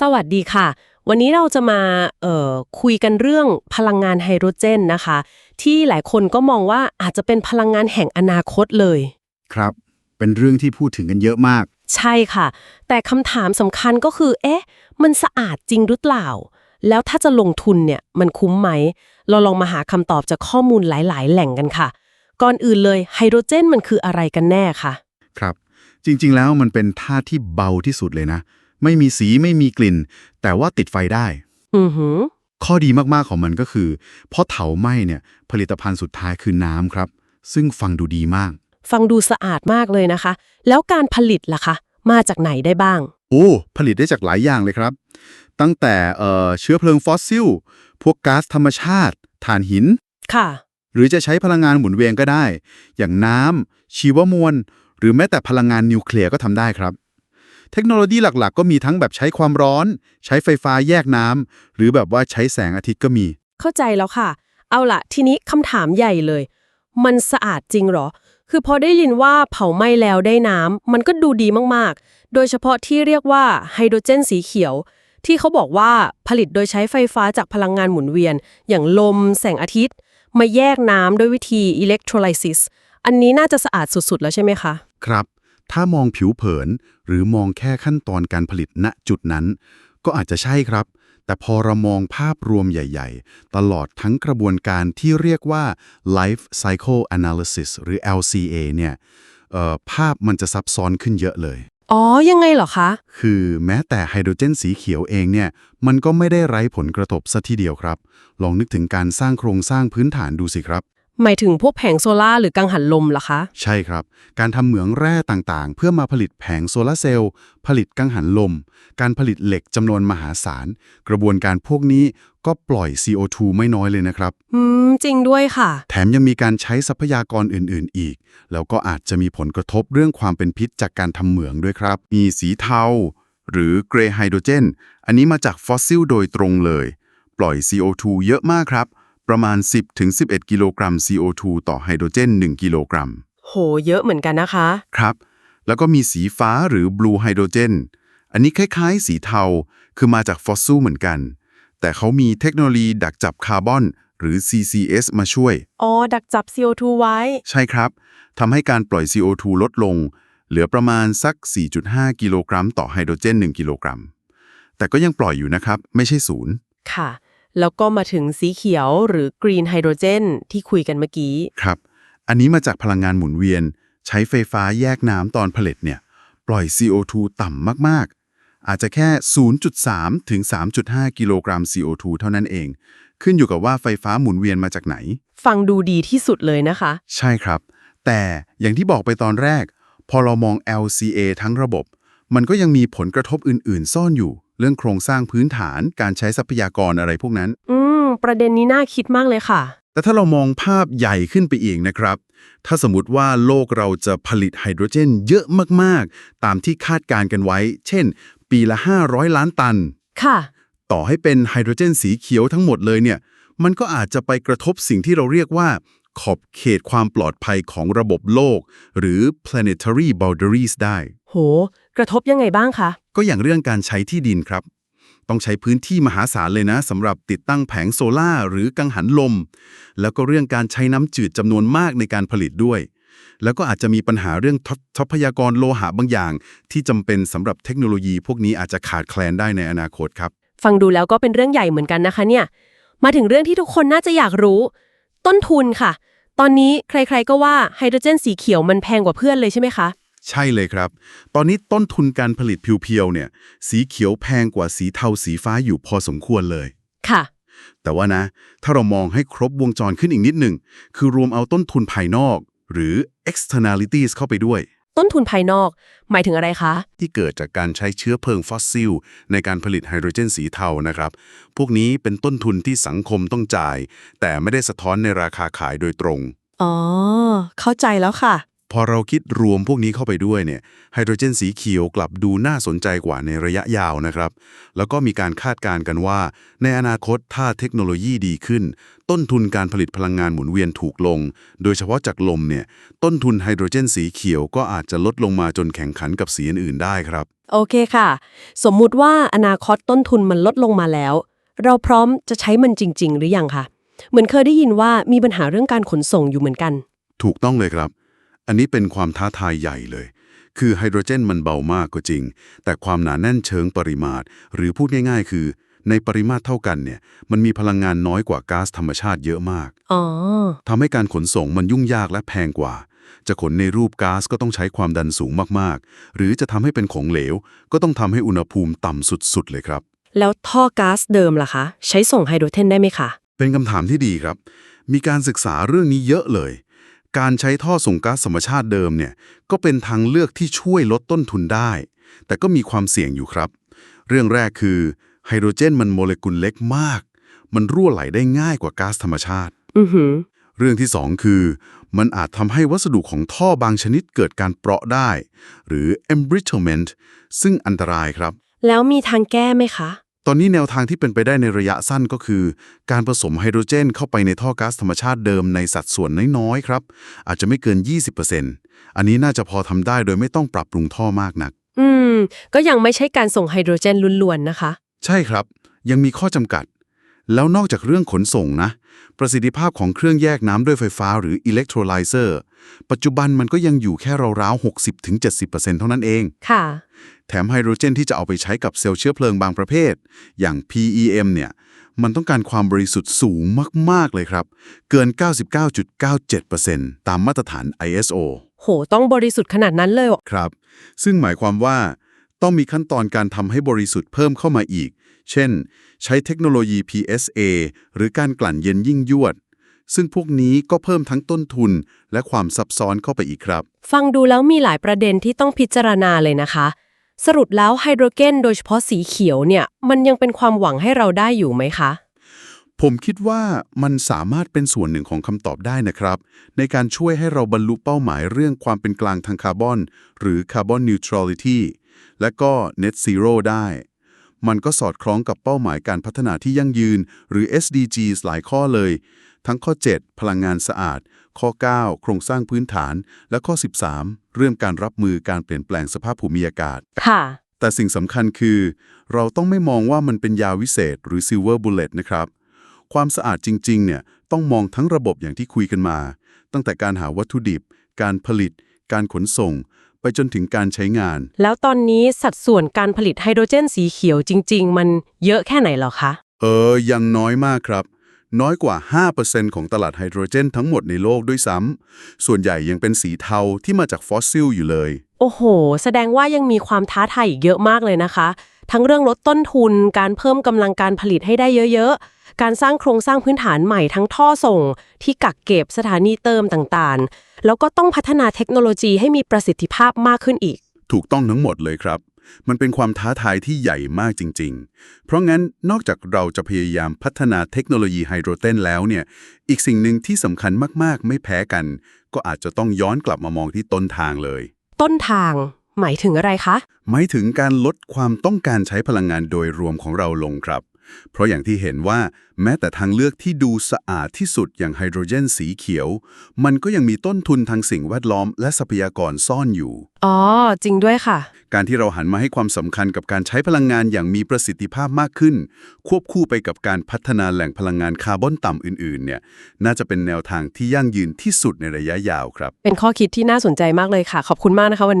สวัสดีค่ะ วันนี้เราจะมาเอ่อคุยกันเรื่องพลังงานไฮโดรเจนนะคะ ที่หลายคนก็มองว่าอาจจะเป็นพลังงานแห่งอนาคตเลย ครับ เป็นเรื่องที่พูดถึงกันเยอะมาก ใช่ค่ะ แต่คำถามสำคัญก็คือ เอ๊ะ มันสะอาดจริงหรือเปล่า แล้วถ้าจะลงทุนเนี่ย มันคุ้มไหม เราลองมาหาคำตอบจากข้อมูลหลาย ๆ แหล่งกันค่ะ ก่อนอื่นเลยไฮโดรเจนมันคืออะไรกันแน่ค่ะครับ จริง ๆ แล้วมันเป็นธาตุที่เบาที่สุดเลยนะ ไม่มีสีไม่มีกลิ่น แต่ว่าติดไฟได้ อือหือ ข้อดีมากๆของมันก็คือพอเถาไหม้เนี่ยผลิตภัณฑ์สุดท้ายคือน้ำครับ ซึ่งฟังดูดีมาก ฟังดูสะอาดมากเลยนะคะ แล้วการผลิตล่ะคะ มาจากไหนได้บ้าง โอ้ผลิตได้จากหลายอย่างเลยครับ ตั้งแต่เอ่อเชื้อเพลิงฟอสซิล พวกก๊าซธรรมชาติถ่านหิน ค่ะ หรือจะใช้พลังงานหมุนเวียนก็ได้ อย่างน้ำชีวมวล หรือแม้แต่พลังงานนิวเคลียร์ก็ทำได้ครับ เทคโนโลยีหลักๆ ก็มีทั้งแบบใช้ความร้อน ใช้ไฟฟ้าแยกน้ำ หรือแบบว่าใช้แสงอาทิตย์ก็มี เข้าใจแล้วค่ะ เอาล่ะทีนี้คำถามใหญ่เลย มันสะอาดจริงเหรอ คือพอได้ยินว่าเผาไหม้แล้วได้น้ำมันก็ดูดีมากๆ โดยเฉพาะที่เรียกว่าไฮโดรเจนสีเขียว ที่เขาบอกว่าผลิตโดยใช้ไฟฟ้าจากพลังงานหมุนเวียน อย่างลม แสงอาทิตย์ มาแยกน้ำด้วยวิธีอิเล็กโทรไลซิสอันนี้น่าจะสะอาดสุดๆ แล้วใช่ไหมคะ ครับ ถ้ามองผิวเผิน หรือมองแค่ขั้นตอนการผลิตณจุดนั้น ก็อาจจะใช่ครับ แต่พอเรามองภาพรวมใหญ่ ๆ ตลอดทั้งกระบวนการที่เรียกว่า life cycle analysis หรือ LCA เนี่ยเอ่อภาพมันจะซับซ้อนขึ้นเยอะเลย อ๋อ ยังไงเหรอคะ คือแม้แต่ไฮโดรเจนสีเขียวเองเนี่ย มันก็ไม่ได้ไร้ผลกระทบซะทีเดียวครับ ลองนึกถึงการสร้างโครงสร้างพื้นฐานดูสิครับ หมายถึงพวกแผงโซล่าร์หรือกังหันลมเหรอคะ ใช่ครับ การทำเหมืองแร่ต่างๆ เพื่อมาผลิตแผงโซลาร์เซลล์ ผลิตกังหันลม การผลิตเหล็กจำนวนมหาศาล กระบวนการพวกนี้ก็ปล่อย CO2 ไม่น้อยเลยนะครับ อืม จริงด้วยค่ะ แถมยังมีการใช้ทรัพยากรอื่นๆ อีก แล้วก็อาจจะมีผลกระทบเรื่องความเป็นพิษจากการทำเหมืองด้วยครับ มีสีเทา หรือเกรย์ไฮโดรเจน อันนี้มาจากฟอสซิลโดยตรงเลย ปล่อย CO2 เยอะมากครับ ประมาณ 10-11 กิโลกรัม CO2 ต่อไฮโดรเจน 1 กิโลกรัม โห เยอะเหมือนกันนะคะ ครับ แล้วก็มีสีฟ้าหรือบลูไฮโดรเจน อันนี้คล้ายๆ สีเทา คือมาจากฟอสซิลเหมือนกัน แต่เขามีเทคโนโลยีดักจับคาร์บอน หรือ CCS มาช่วย อ๋อ ดักจับ CO2 ไว้ ใช่ครับ ทำให้การปล่อย CO2 ลดลง เหลือประมาณสัก 4.5 กิโลกรัม ต่อไฮโดรเจน 1 กิโลกรัม แต่ก็ยังปล่อยอยู่นะครับ ไม่ใช่ศูนย์ ค่ะ แล้วก็มาถึงสีเขียวหรือ green hydrogen ที่คุยกันเมื่อกี้ ครับ อันนี้มาจากพลังงานหมุนเวียน ใช้ไฟฟ้าแยกน้ำตอนผลิตเนี่ย ปล่อย CO2 ต่ำมาก ๆ อาจจะแค่ 0.3 ถึง 3.5 กิโลกรัม CO2 เท่านั้นเอง ขึ้นอยู่กับว่าไฟฟ้าหมุนเวียนมาจากไหน ฟังดูดีที่สุดเลยนะคะ ใช่ครับ แต่อย่างที่บอกไปตอนแรก พอเรามอง LCA ทั้งระบบ มันก็ยังมีผลกระทบอื่น ๆ ซ่อนอยู่ เรื่องโครงสร้างพื้นฐานการใช้ทรัพยากรอะไรพวกนั้น อืม ประเด็นนี้น่าคิดมากเลยค่ะ แต่ถ้าเรามองภาพใหญ่ขึ้นไปอีกนะครับ ถ้าสมมติว่าโลกเราจะผลิตไฮโดรเจนเยอะมากๆ ตามที่คาดการณ์กันไว้ เช่น ปีละ 500 ล้านตัน ค่ะ ต่อให้เป็นไฮโดรเจนสีเขียวทั้งหมดเลยเนี่ย มันก็อาจจะไปกระทบสิ่งที่เราเรียกว่า ขอบเขตความปลอดภัยของระบบโลก หรือ planetary boundaries ได้ โห กระทบยังไงบ้างคะ ก็อย่างเรื่องการใช้ที่ดินครับ ต้องใช้พื้นที่มหาศาลเลยนะสำหรับติดตั้งแผงโซล่าร์หรือกังหันลม แล้วก็เรื่องการใช้น้ำจืดจำนวนมากในการผลิตด้วย แล้วก็อาจจะมีปัญหาเรื่องททรัพยากรโลหะบางอย่าง ที่จำเป็นสำหรับเทคโนโลยีพวกนี้อาจจะขาดแคลนได้ในอนาคตครับ ฟังดูแล้วก็เป็นเรื่องใหญ่เหมือนกันนะคะเนี่ย มาถึงเรื่องที่ทุกคนน่าจะอยากรู้ ต้นทุนค่ะ ตอนนี้ใครๆก็ว่าไฮโดรเจนสีเขียวมันแพงกว่าเพื่อนเลยใช่ไหมคะ ใช่เลยครับ ตอนนี้ต้นทุนการผลิตเพียวๆเนี่ย สีเขียวแพงกว่าสีเทาสีฟ้าอยู่พอสมควรเลย ค่ะ แต่ว่านะ ถ้าเรามองให้ครบวงจรขึ้นอีกนิดหนึ่ง คือรวมเอาต้นทุนภายนอก หรือ externalities เข้าไปด้วย ต้นทุนภายนอก หมายถึงอะไรคะ ที่เกิดจากการใช้เชื้อเพลิงฟอสซิล ในการผลิตไฮโดรเจนสีเทานะครับ พวกนี้เป็นต้นทุนที่สังคมต้องจ่าย แต่ไม่ได้สะท้อนในราคาขายโดยตรง อ๋อ เข้าใจแล้วค่ะ พอเราคิดรวมพวกนี้เข้าไปด้วยเนี่ยไฮโดรเจนสีเขียวกลับดูน่าสนใจกว่าในระยะยาวนะครับ แล้วก็มีการคาดการณ์กันว่า ในอนาคตถ้าเทคโนโลยีดีขึ้น ต้นทุนการผลิตพลังงานหมุนเวียนถูกลง โดยเฉพาะจากลมเนี่ยต้นทุนไฮโดรเจนสีเขียวก็อาจจะลดลงมาจนแข่งขันกับสีอื่นๆได้ครับ โอเคค่ะ สมมุติว่าอนาคตต้นทุนมันลดลงมาแล้ว เราพร้อมจะใช้มันจริง ๆ หรือยังคะเหมือนเคยได้ยินว่ามีปัญหาเรื่องการขนส่งอยู่เหมือนกัน ถูกต้องเลยครับ อันนี้เป็นความท้าทายใหญ่เลย คือไฮโดรเจนมันเบามากก็จริง แต่ความหนาแน่นเชิงปริมาตร หรือพูดง่ายๆ คือในปริมาตรเท่ากันเนี่ย มันมีพลังงานน้อยกว่าก๊าซธรรมชาติเยอะมากอ๋อทำให้การขนส่งมันยุ่งยากและแพงกว่า จะขนในรูปก๊าซก็ต้องใช้ความดันสูงมากๆ หรือจะทำให้เป็นของเหลว ก็ต้องทำให้อุณหภูมิต่ำสุดๆ เลยครับ แล้วท่อก๊าซเดิมล่ะคะ ใช้ส่งไฮโดรเจนได้ไหมคะ เป็นคำถามที่ดีครับ มีการศึกษาเรื่องนี้เยอะเลย การใช้ท่อส่งก๊าซธรรมชาติเดิมเนี่ยก็เป็นทางเลือกที่ช่วยลดต้นทุนได้ แต่ก็มีความเสี่ยงอยู่ครับ เรื่องแรกคือไฮโดรเจนมันโมเลกุลเล็กมาก มันรั่วไหลได้ง่ายกว่าก๊าซธรรมชาติอือหือเรื่องที่สองคือ มันอาจทำให้วัสดุของท่อบางชนิดเกิดการเปราะได้ หรือ embrittlement ซึ่งอันตรายครับ แล้วมีทางแก้ไหมคะ ตอนนี้แนวทางที่เป็นไปได้ในระยะสั้นก็คือ การผสมไฮโดรเจนเข้าไปในท่อก๊าซธรรมชาติเดิมในสัดส่วนน้อยๆครับ อาจจะไม่เกิน 20%อันนี้น่าจะพอทำได้โดยไม่ต้องปรับปรุงท่อมากนัก อืม ก็ยังไม่ใช่การส่งไฮโดรเจนล้วนๆนะคะ ใช่ครับ ยังมีข้อจำกัด แล้วนอกจากเรื่องขนส่งนะ ประสิทธิภาพของเครื่องแยกน้ำด้วยไฟฟ้าหรืออิเล็กโทรไลเซอร์ ปัจจุบันมันก็ยังอยู่แค่ราวๆ 60-70%เท่านั้นเอง ค่ะ แถมไฮโดรเจนที่จะเอาไปใช้กับเซลล์เชื้อเพลิงบางประเภท อย่าง PEM เนี่ย มันต้องการความบริสุทธิ์สูงมาก ๆ เลยครับ เกิน 99.97%ตามมาตรฐาน ISO โห ต้องบริสุทธิ์ขนาดนั้นเลยเหรอครับ ซึ่งหมายความว่าต้องมีขั้นตอนการทำให้บริสุทธิ์เพิ่มเข้ามาอีก เช่น ใช้เทคโนโลยี PSA หรือการกลั่นเย็นยิ่งยวด ซึ่งพวกนี้ก็เพิ่มทั้งต้นทุน และความซับซ้อนเข้าไปอีกครับ ฟังดูแล้วมีหลายประเด็นที่ต้องพิจารณาเลยนะคะ สรุปแล้วไฮโดรเจนโดยเฉพาะสีเขียวเนี่ยมันยังเป็นความหวังให้เราได้อยู่ไหมคะ ผมคิดว่ามันสามารถเป็นส่วนหนึ่งของคำตอบได้นะครับ ในการช่วยให้เราบรรลุเป้าหมายเรื่องความเป็นกลางทางคาร์บอน หรือ Carbon Neutrality และก็ Net Zero ได้ มันก็สอดคล้องกับเป้าหมายการพัฒนาที่ยั่งยืน หรือ SDGs หลายข้อเลย ทั้งข้อ 7 พลังงานสะอาด ข้อ 9 โครงสร้างพื้นฐาน และข้อ 13 เรื่องการรับมือการเปลี่ยนแปลงสภาพภูมิอากาศ ค่ะ แต่สิ่งสำคัญคือ เราต้องไม่มองว่ามันเป็นยาวิเศษ หรือ Silver Bullet นะครับ ความสะอาดจริงๆ เนี่ยต้องมองทั้งระบบอย่างที่คุยกันมา ตั้งแต่การหาวัตถุดิบ การผลิต การขนส่ง ไปจนถึงการใช้งาน แล้วตอนนี้สัดส่วนการผลิตไฮโดรเจนสีเขียวจริง ๆ มันเยอะแค่ไหนเหรอคะ เออ ยังน้อยมากครับ น้อยกว่า 5%ของตลาดไฮโดรเจนทั้งหมดในโลกด้วยซ้ำ ส่วนใหญ่ยังเป็นสีเทาที่มาจากฟอสซิลอยู่เลย โอ้โห แสดงว่ายังมีความท้าทายอีกเยอะมากเลยนะคะ ทั้งเรื่องลดต้นทุน การเพิ่มกำลังการผลิตให้ได้เยอะๆ การสร้างโครงสร้างพื้นฐานใหม่ทั้งท่อส่ง ที่กักเก็บสถานีเติมต่างๆ แล้วก็ต้องพัฒนาเทคโนโลยีให้มีประสิทธิภาพมากขึ้นอีก ถูกต้องทั้งหมดเลยครับ มันเป็นความท้าทายที่ใหญ่มากจริง ๆ เพราะงั้นนอกจากเราจะพยายามพัฒนาเทคโนโลยีไฮโดรเจนแล้วเนี่ย อีกสิ่งหนึ่งที่สำคัญมากๆ ไม่แพ้กัน ก็อาจจะต้องย้อนกลับมามองที่ต้นทางเลย ต้นทางหมายถึงอะไรคะ หมายถึงการลดความต้องการใช้พลังงานโดยรวมของเราลงครับ เพราะอย่างที่เห็นว่าแม้แต่ทางเลือกที่ดูสะอาดที่สุดอย่างไฮโดรเจนสีเขียว มันก็ยังมีต้นทุนทางสิ่งแวดล้อมและทรัพยากรซ่อนอยู่ อ๋อ จริงด้วยค่ะ การที่เราหันมาให้ความสำคัญกับการใช้พลังงานอย่างมีประสิทธิภาพมากขึ้น ควบคู่ไปกับการพัฒนาแหล่งพลังงานคาร์บอนต่ำอื่นๆ เนี่ย น่าจะเป็นแนวทางที่ยั่งยืนที่สุดในระยะยาวครับ เป็นข้อคิดที่น่าสนใจมากเลยค่ะ ขอบคุณมากนะคะวันนี้